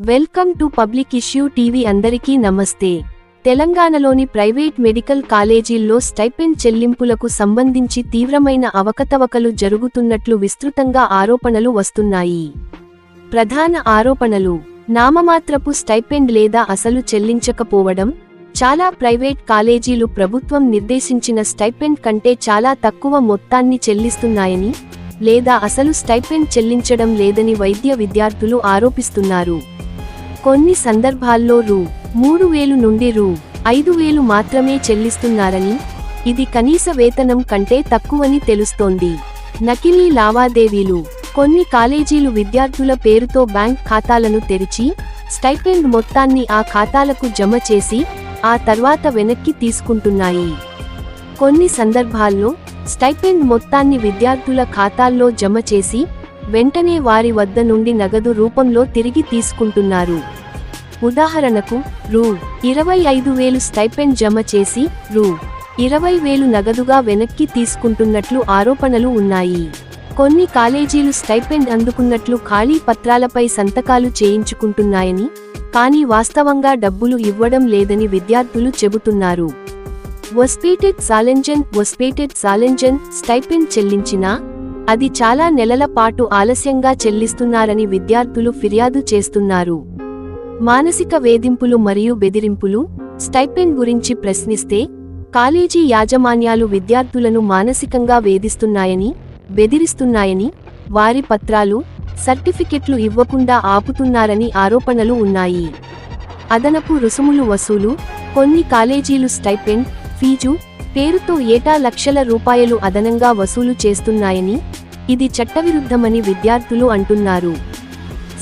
Welcome to public issue TV అందరికీ నమస్తే. తెలంగాణలోని ప్రైవేట్ మెడికల్ కాలేజీల్లో స్టైపెండ్ చెల్లింపులకు సంబంధించి తీవ్రమైన అవకతవకలు జరుగుతున్నట్లు విస్తృతంగా ఆరోపణలు వస్తున్నాయి. ప్రధాన ఆరోపణలు నామమాత్రపు స్టైపెండ్ లేదా అసలు చెల్లించకపోవడం చాలా ప్రైవేట్ కాలేజీలు ప్రభుత్వం నిర్దేశించిన స్టైపెండ్ కంటే చాలా తక్కువ మొత్తాన్ని చెల్లిస్తున్నాయని లేదా అసలు స్టైపెండ్ చెల్లించడం లేదని వైద్య విద్యార్థులు ఆరోపిస్తున్నారు. కొన్ని సందర్భాల్లో రూ. మూడు వేలు నుండి రూ. ఐదు వేలు మాత్రమే చెల్లిస్తున్నారని ఇది కనీస వేతనం కంటే తక్కువని తెలుస్తోంది. నకిలీ లావాదేవీలు. కొన్ని కాలేజీలు విద్యార్థుల పేరుతో బ్యాంక్ ఖాతాలను తెరిచి స్టైపెండ్ మొత్తాన్ని ఆ ఖాతాలకు జమ చేసి ఆ తర్వాత వెనక్కి తీసుకుంటున్నాయి. కొన్ని సందర్భాల్లో స్టైపెండ్ మొత్తాన్ని విద్యార్థుల ఖాతాల్లో జమ చేసి వెంటనే వారి వద్ద నుండి నగదు రూపంలో తిరిగి తీసుకుంటున్నారు. ఉదాహరణకు రూ. ఇరవై ఐదు వేలు స్టైపెండ్ జమ చేసి రూ. ఇరవై వేలు నగదుగా వెనక్కి తీసుకుంటున్నట్లు ఆరోపణలు ఉన్నాయి. కొన్ని కాలేజీలు స్టైపెండ్ అందుకున్నట్లు ఖాళీ పత్రాలపై సంతకాలు చేయించుకుంటున్నాయని కానీ వాస్తవంగా డబ్బులు ఇవ్వడం లేదని విద్యార్థులు చెబుతున్నారు. వస్పేటెడ్ సాలెంజన్ వస్పేటెడ్ సాలెంజన్ స్టైపెండ్ చెల్లించినా అది చాలా నెలల పాటు ఆలస్యంగా చెల్లిస్తున్నారని విద్యార్థులు ఫిర్యాదు చేస్తున్నారు. మానసిక వేధింపులు మరియు బెదిరింపులు స్టైపెండ్ గురించి ప్రశ్నిస్తే కాలేజీ యాజమాన్యాలు విద్యార్థులను మానసికంగా వేధిస్తున్నాయని బెదిరిస్తున్నాయని వారి పత్రాలు సర్టిఫికెట్లు ఇవ్వకుండా ఆపుతున్నారని ఆరోపణలు ఉన్నాయి. అదనపు రుసుములు వసూలు కొన్ని కాలేజీలు స్టైపెండ్ ఫీజు పేరుతో ఏటా లక్షల రూపాయలు అదనంగా వసూలు చేస్తున్నాయని ఇది చట్టవిరుద్ధమని విద్యార్థులు అంటున్నారు.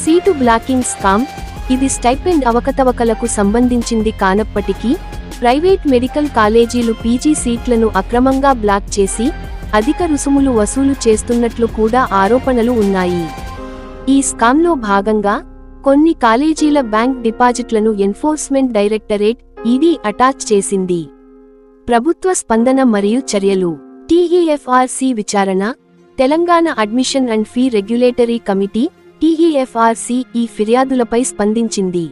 సీటు బ్లాకింగ్ స్కామ్ ఇది స్టైపెండ్ అవకతవకలకు సంబంధించింది కానప్పటికీ ప్రైవేట్ మెడికల్ కాలేజీలు పీజీ సీట్లను అక్రమంగా బ్లాక్ చేసి అధిక రుసుములు వసూలు చేస్తున్నట్లు కూడా ఆరోపణలు ఉన్నాయి. ఈ స్కామ్లో భాగంగా కొన్ని కాలేజీల బ్యాంక్ డిపాజిట్లను ఎన్ఫోర్స్మెంట్ డైరెక్టరేట్ ఈడీ అటాచ్ చేసింది. ప్రభుత్వ స్పందన మరియు చర్యలు. టీఈఎఫ్ఆర్సి విచారణ Telangana admission and fee regulatory committee TEFRC ఈ ఫిర్యాదులపై స్పందించింది.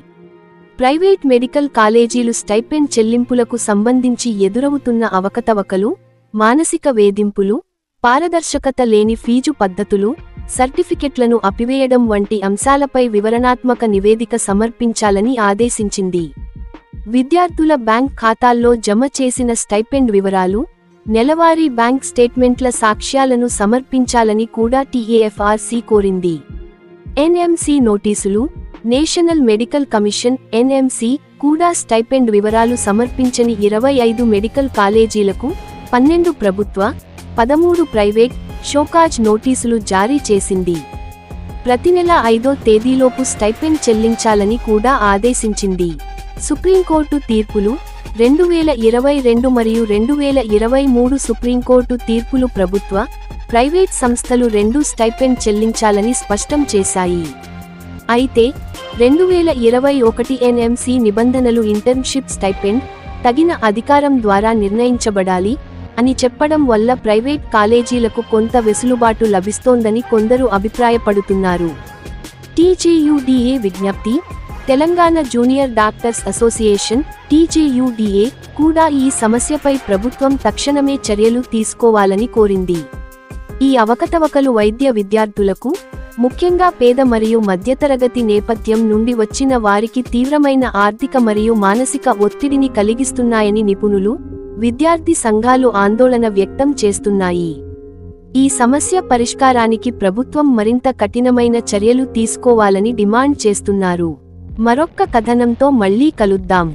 ప్రైవేట్ మెడికల్ కాలేజీలు స్టైపెండ్ చెల్లింపులకు సంబంధించి ఎదురవుతున్న అవకతవకలు మానసిక వేధింపులు పారదర్శకత లేని ఫీజు పద్ధతులు సర్టిఫికెట్లను అపివేయడం వంటి అంశాలపై వివరణాత్మక నివేదిక సమర్పించాలని ఆదేశించింది. విద్యార్థుల బ్యాంక్ ఖాతాల్లో జమ చేసిన స్టైపెండ్ వివరాలు నెలవారీ బ్యాంక్ స్టేట్మెంట్ల సాక్ష్యాలను సమర్పించాలని కూడా టీఏఎఫ్ఆర్సీ కోరింది. ఎన్ఎంసీ నోటీసులు నేషనల్ మెడికల్ కమిషన్ ఎన్ఎంసీ కూడా స్టైపెండ్ వివరాలు సమర్పించని ఇరవై ఐదు మెడికల్ కాలేజీలకు పన్నెండు ప్రభుత్వ పదమూడు ప్రైవేట్ షోకాజ్ నోటీసులు జారీ చేసింది. ప్రతి నెల ఐదో తేదీలోపు స్టైపెండ్ చెల్లించాలని కూడా ఆదేశించింది. సుప్రీంకోర్టు తీర్పులు రెండు వేల ఇరవై రెండు మరియు రెండు వేల ఇరవై మూడు సుప్రీంకోర్టు తీర్పులు ప్రభుత్వ ప్రైవేట్ సంస్థలు రెండు స్టైపెండ్ చెల్లించాలని స్పష్టం చేశాయి. అయితే రెండు వేల ఇరవై ఒకటి ఎన్ఎంసి నిబంధనలు ఇంటర్న్షిప్ స్టైపెండ్ తగిన అధికారం ద్వారా నిర్ణయించబడాలి అని చెప్పడం వల్ల ప్రైవేట్ కాలేజీలకు కొంత వెసులుబాటు లభిస్తోందని కొందరు అభిప్రాయపడుతున్నారు. టీజీయుడిఏ విజ్ఞప్తి Telangana junior doctors association TJUDA కూడా ఈ సమస్యపై ప్రభుత్వం తక్షణమే చర్యలు తీసుకోవాలని కోరింది. ఈ అవకతవకలు వైద్య విద్యార్థులకు ముఖ్యంగా పేద మరియు మధ్యతరగతి నేపథ్యం నుండి వచ్చిన వారికి తీవ్రమైన ఆర్థిక మరియు మానసిక ఒత్తిడిని కలిగిస్తున్నాయని నిపుణులు విద్యార్థి సంఘాలు ఆందోళన వ్యక్తం చేస్తున్నాయి. ఈ సమస్య పరిష్కారానికి ప్రభుత్వం మరింత కఠినమైన చర్యలు తీసుకోవాలని డిమాండ్ చేస్తున్నారు. మరొక్క కథనంతో మళ్ళీ కలుద్దాం.